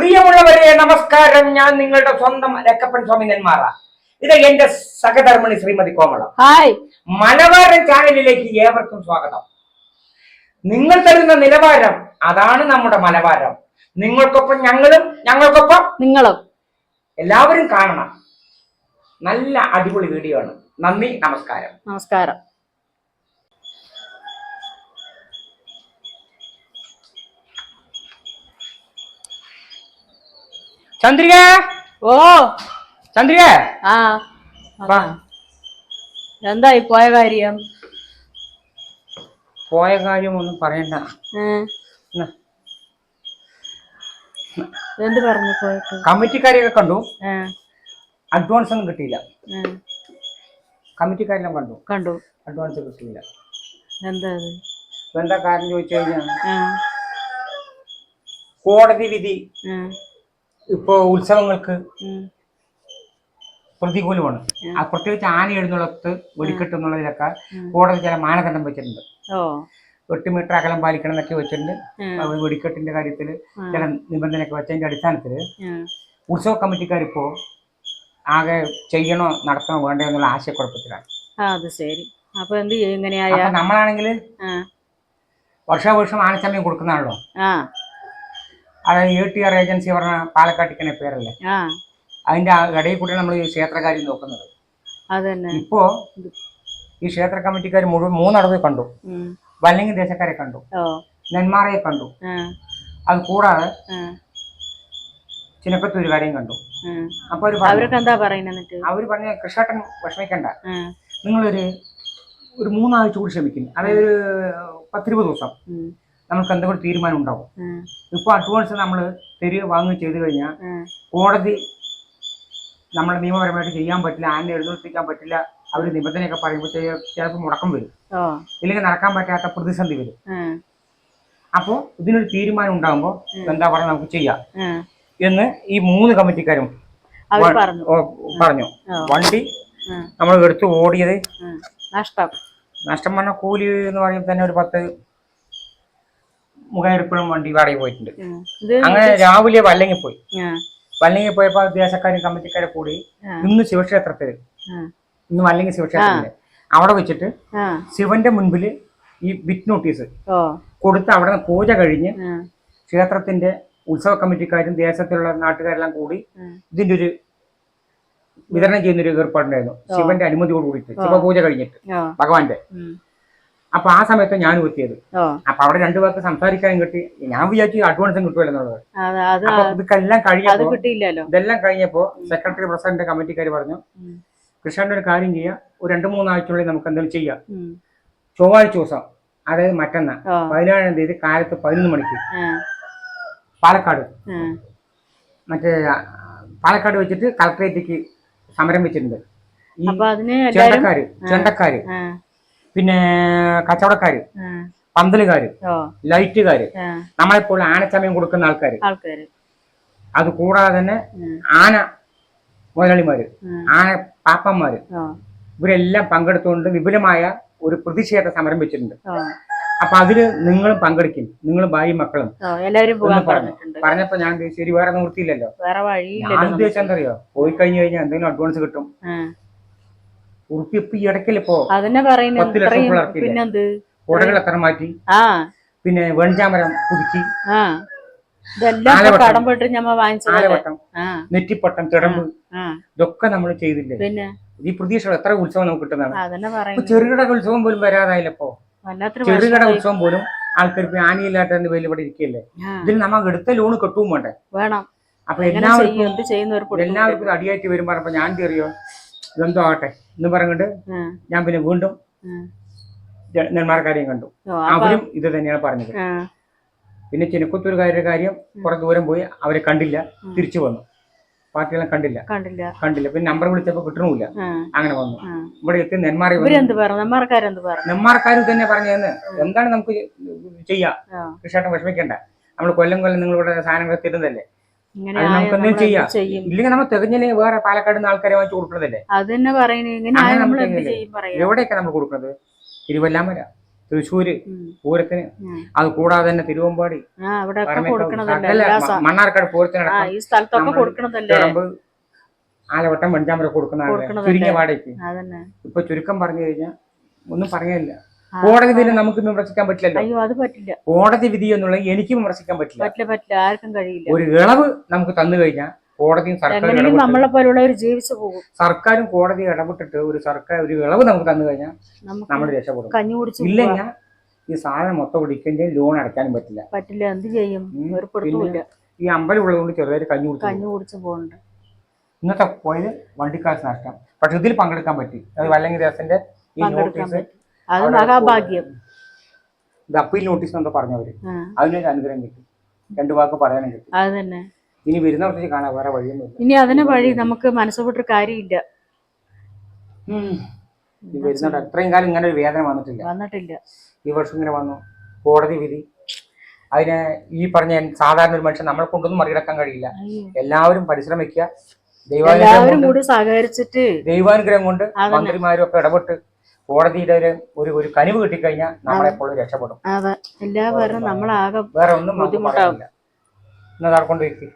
പ്രിയമുള്ളവരെ നമസ്കാരം. ഞാൻ നിങ്ങളുടെ സ്വന്തം രക്കപ്പൻ സ്വാമി നെന്മാറ ഇത് എന്റെ സഹധർമ്മിണി ശ്രീമതി കോമള. ഹായ്. മലബാരൻ ചാനലിലേക്ക് ഏവർക്കും സ്വാഗതം. നിങ്ങൾ തരുന്ന നിലവാരം അതാണ് നമ്മുടെ മലബാരം നിങ്ങൾക്കൊപ്പം ഞങ്ങളും ഞങ്ങൾക്കൊപ്പം നിങ്ങളും. എല്ലാവരും കാണണം. നല്ല അടിപൊളി വീഡിയോ ആണ്. നന്ദി നമസ്കാരം. നമസ്കാരം. ചന്ദ്രിക? ഓ ചന്ദ്രിക. ആ. വാ. എന്തായി പോയ കാര്യം? പോയ കാര്യം ഒന്നും പറയണ്ട. ഏ, എന്ത് പറഞ്ഞു പോയിട്ട്? കമ്മിറ്റിക്കാരെയൊക്കെ കണ്ടു. ഏ, അഡ്വാൻസ് ഒന്നും കിട്ടിയില്ല. ഏ, കമ്മിറ്റിക്കാരെല്ലാം കണ്ടു. കണ്ടു. അഡ്വാൻസ് കിട്ടിയില്ല. എന്താ അത്? എന്താ കാര്യം ചോദിച്ചു കഴിഞ്ഞാൽ കോടതി വിധി. ഇപ്പോ ഉത്സവങ്ങൾക്ക് പ്രതികൂലമാണ്. ആ പ്രത്യേകിച്ച് ആന എഴുന്നള്ളത്ത് വെടിക്കെട്ട് എന്നുള്ളതിലൊക്കെ കൂടുതൽ കോടതി ചില മാനദണ്ഡം വെച്ചിട്ടുണ്ട്. എട്ട് മീറ്റർ അകലം പാലിക്കണം എന്നൊക്കെ വെച്ചിട്ടുണ്ട്. വെടിക്കെട്ടിന്റെ കാര്യത്തിൽ ചില നിബന്ധനയൊക്കെ വെച്ചതിന്റെ അടിസ്ഥാനത്തിൽ ഉത്സവ കമ്മിറ്റിക്കാരിപ്പോ ആകെ ചെയ്യണോ നടത്തണോ വേണ്ടോ എന്നുള്ള ആശയക്കുഴപ്പത്തിലാണ്. ആ അത് ശരി. അപ്പൊ എന്ത് ചെയ്യും? ഇങ്ങനെയായ അപ്പൊ നമ്മളാണെങ്കിൽ വർഷാവർഷം ആനച്ചമയം കൊടുക്കുന്നതാണല്ലോ. അതായത് എ ടി ആർ ഏജൻസി പറഞ്ഞ പാലക്കാട്ടിക്കനെ പേരല്ലേ? അതിന്റെ ഇടയിൽ കൂടി നമ്മൾ ഈ ക്ഷേത്രകാര്യം നോക്കുന്നത്. ഇപ്പോ ഈ ക്ഷേത്ര കമ്മിറ്റിക്കാർ മുഴുവൻ മൂന്നടവ് കണ്ടു. വല്ലെങ്കിൽ ദേശക്കാരെ കണ്ടു. നെന്മാറയെ കണ്ടു. അത് കൂടാതെ ചിനക്കത്ത് ഒരു കാര്യം കണ്ടു. അപ്പൊ അവർ പറഞ്ഞു എന്താ പറയുന്നത് കൃഷാട്ടൻ വിഷമിക്കണ്ട. നിങ്ങളൊരു ഒരു മൂന്നാഴ്ച കൂടി ക്ഷമിക്കും. അതായത് ഒരു പത്തിരുപത് ദിവസം. നമുക്ക് എന്തെങ്കിലും തീരുമാനം ഉണ്ടാവും. ഇപ്പൊ അഡ്വാൻസ് നമ്മൾ തരിക വാങ്ങുക ചെയ്തു കഴിഞ്ഞാൽ കോടതി നമ്മളെ നിയമപരമായിട്ട് ചെയ്യാൻ പറ്റില്ല ആനെ എഴുന്നേൽപ്പിക്കാൻ പറ്റില്ല അവർ നിബന്ധനയൊക്കെ പറയുമ്പോൾ ചിലപ്പോൾ മുടക്കം വരും. ഇല്ലെങ്കിൽ നടക്കാൻ പറ്റാത്ത പ്രതിസന്ധി വരും. അപ്പോ അപ്പോൾ ഇതിനൊരു തീരുമാനം ഉണ്ടാകുമ്പോൾ എന്താ പറയുക നമുക്ക് ചെയ്യാം. എന്ന് ഈ മൂന്ന് കമ്മിറ്റിക്കാരും പറഞ്ഞു. പറഞ്ഞു. വണ്ടി നമ്മൾ എടുത്ത് ഓടിയത് നഷ്ടം. നഷ്ടം പറഞ്ഞ കൂലി എന്ന് പറയുമ്പോൾ തന്നെ ഒരു പത്ത് മുഖയെടുപ്പഴും വണ്ടി വാടക പോയിട്ടുണ്ട്. അങ്ങനെ രാവിലെ വല്ലങ്ങി പോയി. വല്ലങ്ങി പോയപ്പോ ദേശക്കാരും കമ്മിറ്റിക്കാരെ കൂടി ഇന്ന് ശിവക്ഷേത്രത്തിൽ ഇന്ന് വല്ലങ്ങി ശിവക്ഷേത്രത്തിൽ. അവിടെ വെച്ചിട്ട് ശിവന്റെ മുൻപിൽ ഈ ബിറ്റ് നോട്ടീസ് കൊടുത്ത് അവിടെ നിന്ന് പൂജ കഴിഞ്ഞ് ക്ഷേത്രത്തിന്റെ ഉത്സവ കമ്മിറ്റിക്കാരും ദേശത്തിലുള്ള നാട്ടുകാരെല്ലാം കൂടി ഇതിന്റെ ഒരു വിതരണം ചെയ്യുന്ന ഒരു ഏർപ്പാടുണ്ടായിരുന്നു. ശിവന്റെ അനുമതിയോട് കൂടിയിട്ട് ശിവപൂജ കഴിഞ്ഞിട്ട് ഭഗവാന്റെ. അപ്പൊ ആ സമയത്ത് ഞാൻ കുത്തിയത് അപ്പൊ അവിടെ രണ്ടു പേർക്ക് സംസാരിക്കാനും കിട്ടി. ഞാൻ വിചാരിച്ചു അഡ്വാൻസും കിട്ടുമല്ലോ എന്നുള്ളത് അപ്പൊ അത് കഴിഞ്ഞപ്പോ ഇതെല്ലാം കഴിഞ്ഞപ്പോ സെക്രട്ടറി പ്രസിഡന്റ് കമ്മിറ്റിക്കാർ പറഞ്ഞു. കൃഷ്ണന്റെ ഒരു കാര്യം ചെയ്യാം. ഒരു രണ്ട് മൂന്നാഴ്ചയുള്ളിൽ നമുക്ക് എന്തെങ്കിലും ചെയ്യാം. ചൊവ്വാഴ്ച ദിവസം അതായത് മറ്റന്നാ പതിനേഴാം തീയതി കാലത്ത് പതിനൊന്ന് മണിക്ക് പാലക്കാട്. മറ്റേ പാലക്കാട് വെച്ചിട്ട് കളക്ടറേറ്റിക്ക് സമരം വെച്ചിട്ടുണ്ട്. ചെണ്ടക്കാര് ചെണ്ടക്കാര്. പിന്നെ കച്ചവടക്കാര് പന്തലുകാര് ലൈറ്റുകാര് ആ, നമ്മളെപ്പോൾ ആനച്ചമയം കൊടുക്കുന്ന ആൾക്കാര്. അത് കൂടാതെ തന്നെ ആന മുതലാളിമാര്. ആന പാപ്പന്മാര് ഇവരെല്ലാം പങ്കെടുത്തുകൊണ്ട് വിപുലമായ ഒരു പ്രതിഷേധ സമരം വെച്ചിട്ടുണ്ട്. അപ്പൊ അതിൽ നിങ്ങളും പങ്കെടുക്കും. നിങ്ങളും ഭാര്യ മക്കളും എല്ലാവരും പറഞ്ഞപ്പോ ഞാൻ ശരി വേറെ നിവൃത്തിയില്ലല്ലോ ഞാൻ വഴിയില്ലല്ലോ ഉദ്ദേശം എന്താ അറിയോ പോയി കഴിഞ്ഞു കഴിഞ്ഞാൽ എന്തെങ്കിലും അഡ്വാൻസ് കിട്ടും. ആ, ഉറുപ്പി ഇപ്പൊ ഈ ഇടയ്ക്കല്ലേ ഇപ്പോ? അതന്നെ പറയുന്നത്? പിന്നെന്ത്? കുടകൾ എത്ര മാറ്റി? ആ. പിന്നെ വെൺചാമരം പുതുക്കി. ഇതെല്ലാം. കടം ഞമ്മ നെറ്റിപ്പട്ടം തിടമ്പ്. ഇതൊക്കെ നമ്മൾ ചെയ്തില്ലേ? പിന്നെ? ഈ പ്രതീക്ഷ എത്ര ഉത്സവം നമുക്ക് കിട്ടുന്നതാണ്? ചെറുകിട ഉത്സവം പോലും വരാതായില്ലപ്പോ ചെറുകിട. ഉത്സവം പോലും ആൾക്കാർക്ക് ആനയില്ലാത്തതിന്റെ പേരിൽ ഇവിടെ ഇരിക്കല്ലേ ഇതിൽ നമുക്ക് എടുത്ത ലോണ് കിട്ടും വേണ്ടേ? വേണം. അപ്പൊ എല്ലാവർക്കും എല്ലാവർക്കും അടിയായിട്ട് വരുമ്പോ ഞാൻ കയറിയോ ഇതെന്തോ ആട്ടെ എന്ന് പറഞ്ഞിട്ട് ഞാൻ പിന്നെ വീണ്ടും നെന്മാർക്കാരെയും കണ്ടു. അവരും ഇത് തന്നെയാണ് പറഞ്ഞത്. പിന്നെ ചിനക്കുത്തൂരുകാരുടെ കാര്യം കുറെ ദൂരം പോയി അവരെ കണ്ടില്ല തിരിച്ചു വന്നു. പാർട്ടികളെ കണ്ടില്ല. കണ്ടില്ല. പിന്നെ നമ്പർ വിളിച്ചപ്പോ കിട്ടണമില്ല അങ്ങനെ വന്നു. ഇവിടെ എത്തി നെന്മാറി നെന്മാർക്കാരും തന്നെ പറഞ്ഞതെന്ന്. എന്താണ് നമുക്ക് ചെയ്യാം? കൃഷിയായിട്ട് വിഷമിക്കണ്ട. നമ്മൾ കൊല്ലം കൊല്ലം നിങ്ങളിവിടെ സാധനങ്ങൾ തരുന്നതല്ലേ? അത് ആയാൽ നമുക്ക് നമ്മൾ എന്തെങ്കിലും ചെയ്യാം? എന്ത് ഇല്ലെങ്കിൽ നമ്മൾ തികഞ്ഞിന് വേറെ പാലക്കാട് നിന്ന് ആൾക്കാരെ വാങ്ങിച്ചു കൊടുക്കുന്നതല്ലേ? അത് തന്നെ പറയുന്നത് എവിടെയൊക്കെ നമ്മൾ കൊടുക്കുന്നത്? തിരുവല്ലാമല തൃശ്ശൂര്. പൂരത്തിന്. അത് കൂടാതെ തന്നെ തിരുവമ്പാടി മണ്ണാർക്കാട് പൂരത്തിനടക്കം ആലവട്ടം വെഞ്ചാമ്പര കൊടുക്കുന്ന? ചുരുങ്ങിയ വാടകയ്ക്ക്. അതന്നെ. ഇപ്പൊ ചുരുക്കം പറഞ്ഞു കഴിഞ്ഞാൽ ഒന്നും പറയാനില്ല. ആ, കോടതി വിധി നമുക്ക് വിമർശിക്കാൻ പറ്റില്ലല്ലോ. അയ്യോ അത് പറ്റില്ല. കോടതി വിധി എന്നുള്ളത് എനിക്ക് വിമർശിക്കാൻ പറ്റില്ല. പറ്റില്ല പറ്റില്ല. ആർക്കും കഴിയില്ല. ഒരു ഇളവ് നമുക്ക് തന്നു കഴിഞ്ഞാൽ കോടതിയും സർക്കാരും നമ്മളെ പോലുള്ളവർ ജീവിച്ചു പോകും. സർക്കാരും കോടതി ഇടപെട്ടിട്ട് ഒരു സർക്കാർ ഒരു ഇളവ് നമുക്ക് തന്നു കഴിഞ്ഞാൽ നമ്മൾ രക്ഷപ്പെടും. കഞ്ഞി കുടിച്ചു ഇല്ലെങ്കിൽ ഈ സാധനം മൊത്തം പിടിക്കേണ്ടി ലോൺ അടയ്ക്കാനും പറ്റില്ല. പറ്റില്ല എന്ത് ചെയ്യും? ഈ അമ്പലം ഉള്ളതുകൊണ്ട് ചെറുതായിട്ട് കഞ്ഞി കുടിച്ചു കഞ്ഞി കുടിച്ചു പോകുന്നുണ്ട് ഇന്നത്തെ പോയത് വണ്ടിക്കാശ് നഷ്ടം. പക്ഷെ ഇതിൽ പങ്കെടുക്കാൻ പറ്റി. അത് വല്ലങ്ങി ദേവസിന്റെ ഈ നോട്ടീസ് അത് മഹാഭാഗ്യം. ഇത് അപ്പീൽ നോട്ടീസ് എന്തോ പറഞ്ഞവര്. അതിനൊരു അനുഗ്രഹം കിട്ടി. രണ്ടു വാക്ക് പറയാനും കിട്ടി. അത് തന്നെ. ഇനി വരുന്ന വർഷത്തിൽ കാണാൻ വേറെ വഴിയൊന്നും ഇനി അതിനെ വഴി നമുക്ക് മനസ്സുപെട്ടൊരു കാര്യമില്ല. അത്രയും കാലം ഇങ്ങനെ ഒരു വേദന വന്നിട്ടില്ല. വന്നിട്ടില്ല. ഈ വർഷം ഇങ്ങനെ വന്നു. കോടതി വിധി. അതിനെ ഈ പറഞ്ഞ സാധാരണ ഒരു മനുഷ്യൻ നമ്മളെ കൊണ്ടൊന്നും മറികടക്കാൻ കഴിയില്ല. എല്ലാവരും പരിശ്രമിക്കുക. ദൈവാനുഗ്രഹം കൊണ്ട് സഹകരിച്ചിട്ട് ദൈവാനുഗ്രഹം കൊണ്ട്. മന്ത്രിമാരും ഒക്കെ ഇടപെട്ട് കോടതിയുടെ ഒരു ഒരു ഒരു കനിവ് കിട്ടിക്കഴിഞ്ഞാൽ നമ്മളെപ്പോഴും രക്ഷപ്പെടും. അതെ. എല്ലാവരും നമ്മളാകെ വേറെ ഒന്നും ബുദ്ധിമുട്ടാവില്ല ബുദ്ധിമുട്ടാവും. നടക്കൊണ്ടിരിക്കും